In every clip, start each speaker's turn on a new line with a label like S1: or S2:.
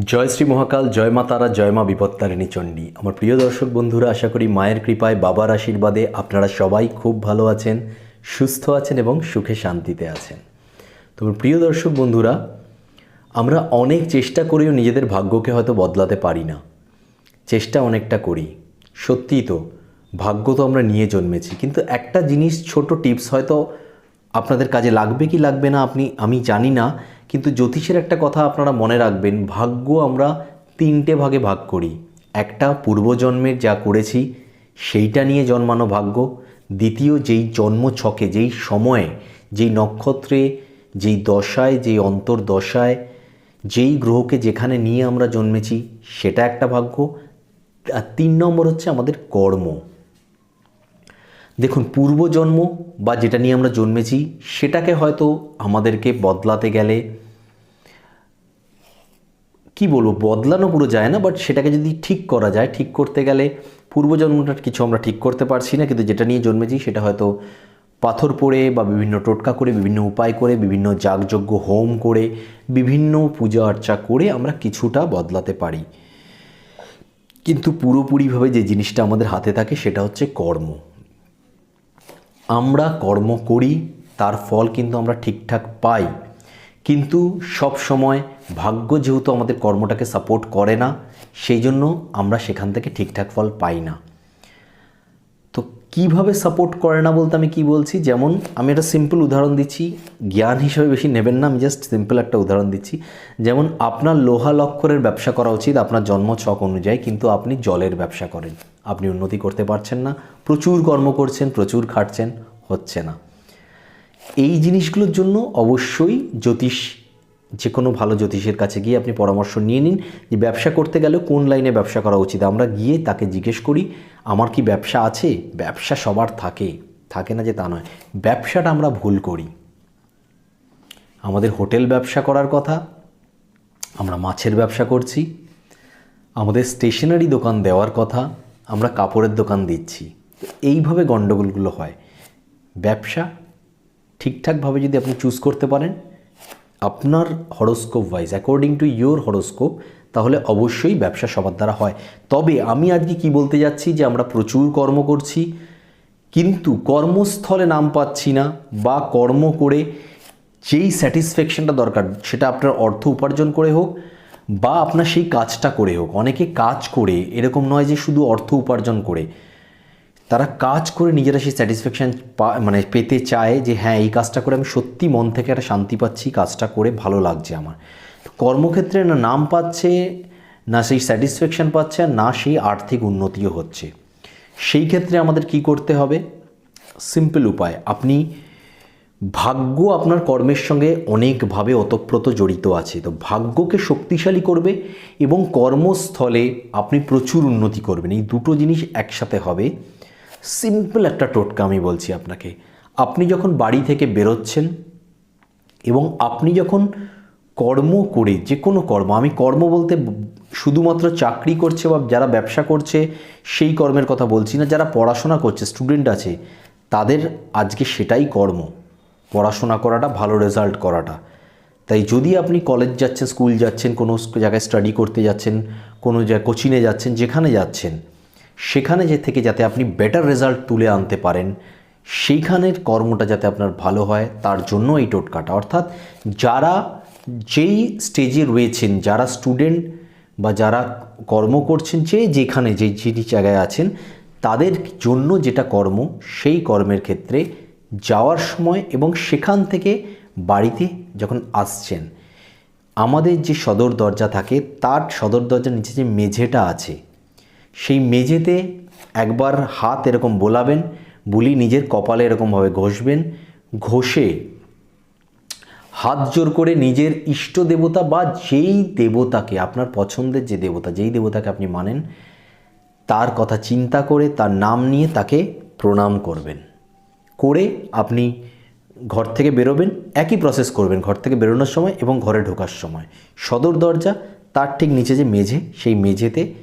S1: জয় শ্রী মহাকাল, জয় মা তারা, জয় মা বিপত্তারিণী চণ্ডী। আমার প্রিয় দর্শক বন্ধুরা, আশা করি মায়ের কৃপায় বাবার আশীর্বাদে আপনারা সবাই খুব ভালো আছেন, সুস্থ আছেন এবং সুখে শান্তিতে আছেন। তো আমার প্রিয় দর্শক বন্ধুরা, আমরা অনেক চেষ্টা করেও নিজেদের ভাগ্যকে হয়তো বদলাতে পারি না। চেষ্টা অনেকটা করি। সত্যিই তো, ভাগ্য তো আমরা নিয়ে জন্মেছি। কিন্তু একটা জিনিস ছোট টিপস হয়তো আপনাদের কাজে লাগবে কি লাগবে না আপনি, আমি জানি না। কিন্তু জ্যোতিষের একটা কথা আপনারা মনে রাখবেন, ভাগ্য আমরা তিনটে ভাগে ভাগ করি। একটা পূর্বজন্মের যা করেছি, সেইটা নিয়ে জন্মানো ভাগ্য। দ্বিতীয়, যেই জন্ম ছকে, যেই সময়ে, যেই নক্ষত্রে, যেই দশায়, যেই অন্তর্দশায়, যেই গ্রহকে যেখানে নিয়ে আমরা জন্মেছি, সেটা একটা ভাগ্য। আর তিন নম্বর হচ্ছে আমাদের কর্ম। দেখুন, পূর্বজন্ম বা যেটা নিয়ে আমরা জন্মেছি, সেটাকে হয়তো আমাদেরকে বদলাতে গেলে কি বলব, বদলানো পুরো যায় না বাট সেটাকে যদি ঠিক করা যায়, ঠিক করতে গেলে পূর্বজন্মটার কিছু আমরা ঠিক করতে পারছি না, কিন্তু যেটা নিয়ে জন্মেছি সেটা হয়তো পাথর পড়ে বা বিভিন্ন টোটকা করে, বিভিন্ন উপায় করে, বিভিন্ন যাগযজ্ঞ হোম করে, বিভিন্ন পূজা অর্চা করে আমরা কিছুটা বদলাতে পারি। কিন্তু পুরোপুরিভাবে যে জিনিসটা আমাদের হাতে থাকে সেটা হচ্ছে কর্ম। আমরা কর্ম করি, তার ফল কিন্তু আমরা ঠিকঠাক পাই কিন্তু সব সময় ভাগ্য যেহেতু আমাদের কর্মটাকে সাপোর্ট করে না, সেই জন্য আমরা সেখান থেকে ঠিকঠাক ফল পাই না। তো কীভাবে সাপোর্ট করে না বলতে আমি কি বলছি? যেমন আমি একটা সিম্পল উদাহরণ দিচ্ছি, জ্ঞান হিসেবে বেশি নেবেন না, আমি জাস্ট সিম্পল একটা উদাহরণ দিচ্ছি। যেমন আপনার লোহা লক্ষরের ব্যবসা করা উচিত আপনার জন্ম ছক অনুযায়ী, কিন্তু আপনি জলের ব্যবসা করেন। আপনি উন্নতি করতে পারছেন না, প্রচুর কর্ম করছেন, প্রচুর খাটছেন, হচ্ছে না। এই জিনিসগুলোর জন্য অবশ্যই জ্যোতিষ যে কোনো ভালো জ্যোতিষের কাছে গিয়ে আপনি পরামর্শ নিয়ে নিন যে ব্যবসা করতে গেলে কোন লাইনে ব্যবসা করা উচিত। আমরা গিয়ে তাকে জিজ্ঞেস করি, আমার কি ব্যবসা আছে? ব্যবসা সবার থাকে। থাকে না যে তা নয়। ব্যবসাটা আমরা ভুল করি। আমাদের হোটেল ব্যবসা করার কথা, আমরা মাছের ব্যবসা করছি, আমাদের স্টেশনারি দোকান দেওয়ার কথা, আমরা কাপড়ের দোকান দিচ্ছি। এইভাবে গণ্ডগোলগুলো হয়। ব্যবসা ঠিকঠাকভাবে যদি আপনি চুজ করতে পারেন, আপনার horoscope wise according to your horoscope তাহলে অবশ্যই ব্যবসা সবার দ্বারা হয়। তবে আমি আজকে কি বলতে যাচ্ছি যে আমরা প্রচুর কর্ম করছি, কিন্তু কর্মস্থলে নাম পাচ্ছি না বা কর্ম করে যেই স্যাটিসফ্যাকশনটা দরকার, সেটা আপনার অর্থ উপার্জন করে হোক বা আপনার সেই কাজটা করে হোক। অনেকে কাজ করে, এরকম নয় যে শুধু অর্থ উপার্জন করে। তারা কাজ করে নিজেরা সেই স্যাটিসফ্যাকশান মানে পেতে চায় যে হ্যাঁ এই কাজটা করে আমি সত্যি মন থেকে একটা শান্তি পাচ্ছি কাজটা করে ভালো লাগছে আমার। কর্মক্ষেত্রে না নাম পাচ্ছে, না সেই স্যাটিসফ্যাকশান পাচ্ছে না সেই আর্থিক উন্নতিও হচ্ছে। সেই ক্ষেত্রে আমাদের কি করতে হবে? সিম্পল উপায়। আপনি, ভাগ্য আপনার কর্মের সঙ্গে অনেকভাবে ওতপ্রোত জড়িত আছে। তো ভাগ্যকে শক্তিশালী করবে এবং কর্মস্থলে আপনি প্রচুর উন্নতি করবেন। এই দুটো জিনিস একসাথে হবে। সিম্পল একটা টোটকা আমি বলছি আপনাকে। আপনি যখন বাড়ি থেকে বেরোচ্ছেন এবং আপনি যখন কর্ম করে যে কোনো কর্ম, আমি কর্ম বলতে শুধুমাত্র চাকরি করছে বা যারা ব্যবসা করছে সেই কর্মের কথা বলছি না, যারা পড়াশোনা করছে স্টুডেন্ট আছে, তাদের আজকে সেটাই কর্ম। পড়াশোনা করাটা, ভালো রেজাল্ট করাটা। তাই যদি আপনি কলেজ যাচ্ছেন স্কুল যাচ্ছেন, কোনো জায়গায় স্টাডি করতে যাচ্ছেন, কোনো জায়গায় কোচিংয়ে যাচ্ছেন, যেখানে যাচ্ছেন সেখানে যে থেকে যাতে আপনি বেটার রেজাল্ট তুলে আনতে পারেন, সেইখানের কর্মটা যাতে আপনার ভালো হয়, তার জন্য এই টোটকাটা। অর্থাৎ যারা যেই স্টেজে রয়েছেন, যারা স্টুডেন্ট বা যারা কর্ম করছেন, যে যেখানে যে যে জায়গায় আছেন, তাদের জন্য যেটা কর্ম, সেই কর্মের ক্ষেত্রে যাওয়ার সময় এবং সেখান থেকে বাড়িতে যখন আসছেন, আমাদের যে সদর দরজা থাকে, তার সদর দরজার নিচে যে মেঝেটা আছে সেই মেঝেতে একবার হাত এরকম বোলাবেন, বুলি নিজের কপালে এরকমভাবে ঘষবেন, ঘষে হাত জোর করে নিজের ইষ্ট দেবতা বা যেই দেবতাকে, আপনার পছন্দের যে দেবতা, যেই দেবতাকে আপনি মানেন, তার কথা চিন্তা করে, তার নাম নিয়ে তাকে প্রণাম করবেন। করে আপনি ঘর থেকে বেরোবেন, একই প্রসেস করবেন ঘর থেকে বেরোনোর সময় এবং ঘরে ঢোকার সময়। সদর দরজা, তার ঠিক নিচে যে মেঝে, সেই মেঝেতে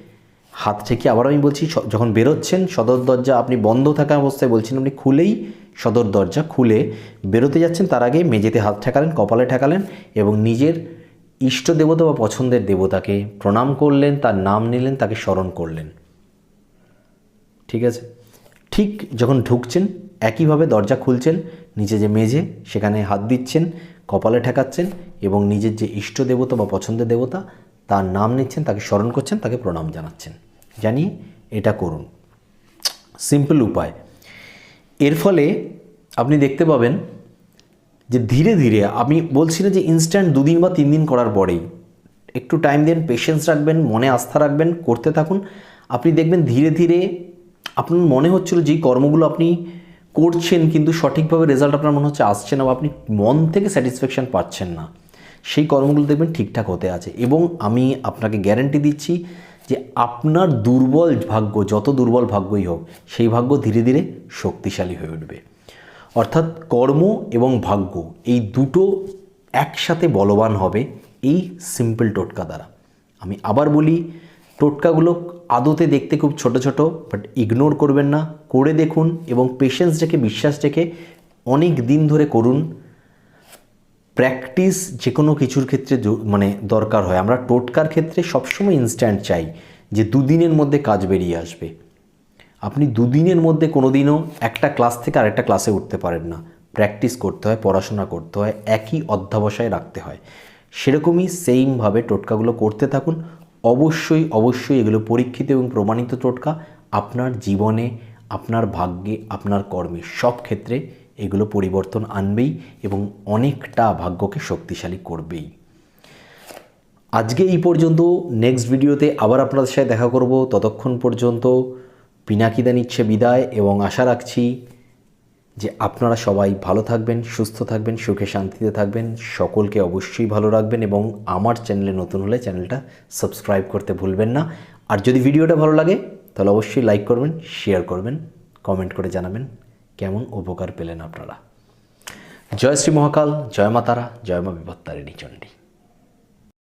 S1: হাত থেকে আবার আমি বলছি যখন বেরোচ্ছেন, সদর দরজা আপনি বন্ধ থাকা অবস্থায় বলছেন, আপনি খুলেই সদর দরজা খুলে বেরোতে যাচ্ছেন, তার আগে মেঝেতে হাত ঠেকালেন, কপালে ঠেকালেন এবং নিজের ইষ্ট দেবতা বা পছন্দের দেবতাকে প্রণাম করলেন, তার নাম নিলেন, তাকে স্মরণ করলেন। ঠিক আছে? ঠিক যখন ঢুকছেন, একইভাবে দরজা খুলছেন, নিচে যে মেঝে, সেখানে হাত দিচ্ছেন, কপালে ঠেকাচ্ছেন এবং নিজের যে ইষ্ট দেবতা বা পছন্দের দেবতা, তার নাম নিচ্ছেন, তাকে স্মরণ করছেন, তাকে প্রণাম জানাচ্ছেন। জানিয়ে এটা করুন। সিম্পল উপায়। এর ফলে আপনি দেখতে পাবেন যে ধীরে ধীরে আমি বলছি না যে ইনস্ট্যান্ট দুদিন বা তিন দিন করার পরেই। একটু টাইম দেন পেশেন্স রাখবেন, মনে আস্থা রাখবেন, করতে থাকুন। আপনি দেখবেন ধীরে ধীরে আপনার মনে হচ্ছিল যেই কর্মগুলো আপনি করছেন কিন্তু সঠিকভাবে রেজাল্ট আপনার মনে হচ্ছে আসছে না বা আপনি মন থেকে স্যাটিসফ্যাকশান পাচ্ছেন না। সেই কর্মগুলো দেখবেন ঠিকঠাক হতে আছে এবং আমি আপনাকে গ্যারেন্টি দিচ্ছি যে আপনার দুর্বল ভাগ্য, যত দুর্বল ভাগ্যই হোক, সেই ভাগ্য ধীরে ধীরে শক্তিশালী হয়ে উঠবে। অর্থাৎ কর্ম এবং ভাগ্য এই দুটো একসাথে বলবান হবে এই সিম্পল টোটকা দ্বারা। আমি আবার বলি, টোটকাগুলো আদতে দেখতে খুব ছোট ছোট বাট ইগনোর করবেন না, করে দেখুন এবং পেশেন্স রেখে, বিশ্বাস রেখে অনেক দিন ধরে করুন। প্র্যাকটিস যে কোনো কিছুর ক্ষেত্রে মানে দরকার হয়। আমরা টোটকার ক্ষেত্রে সবসময় ইনস্ট্যান্ট চাই যে দুদিনের মধ্যে কাজ বেরিয়ে আসবে। আপনি দুদিনের মধ্যে কোনো দিনও একটা ক্লাস থেকে আরেকটা ক্লাসে উঠতে পারেন না। প্র্যাকটিস করতে হয়, পড়াশোনা করতে হয়, একই অধ্যাবসায় রাখতে হয়। সেরকমই সেইমভাবে টোটকাগুলো করতে থাকুন। অবশ্যই অবশ্যই এগুলো পরীক্ষিত এবং প্রমাণিত টোটকা। আপনার জীবনে, আপনার ভাগ্যে, আপনার কর্মে সব ক্ষেত্রে এগুলো পরিবর্তন আনবেই এবং অনেকটা ভাগ্যকে শক্তিশালী করবেই। আজকে এই পর্যন্ত নেক্সট ভিডিওতে আবার আপনাদের সাথে দেখা করব। ততক্ষণ পর্যন্ত পিনাকিদা নিচ্ছে বিদায় এবং আশা রাখছি যে আপনারা সবাই ভালো থাকবেন, সুস্থ থাকবেন, সুখে শান্তিতে থাকবেন। সকলকে অবশ্যই ভালো রাখবেন এবং আমার চ্যানেলে নতুন হলে চ্যানেলটা সাবস্ক্রাইব করতে ভুলবেন না। আর যদি ভিডিওটা ভালো লাগে, তাহলে অবশ্যই লাইক করবেন শেয়ার করবেন কমেন্ট করে জানাবেন। কেমন উপকার পেলেন আপনারা? জয় শ্রী মহাকাল জয় মাতারা জয় মা বিপত্তারিণী চণ্ডী।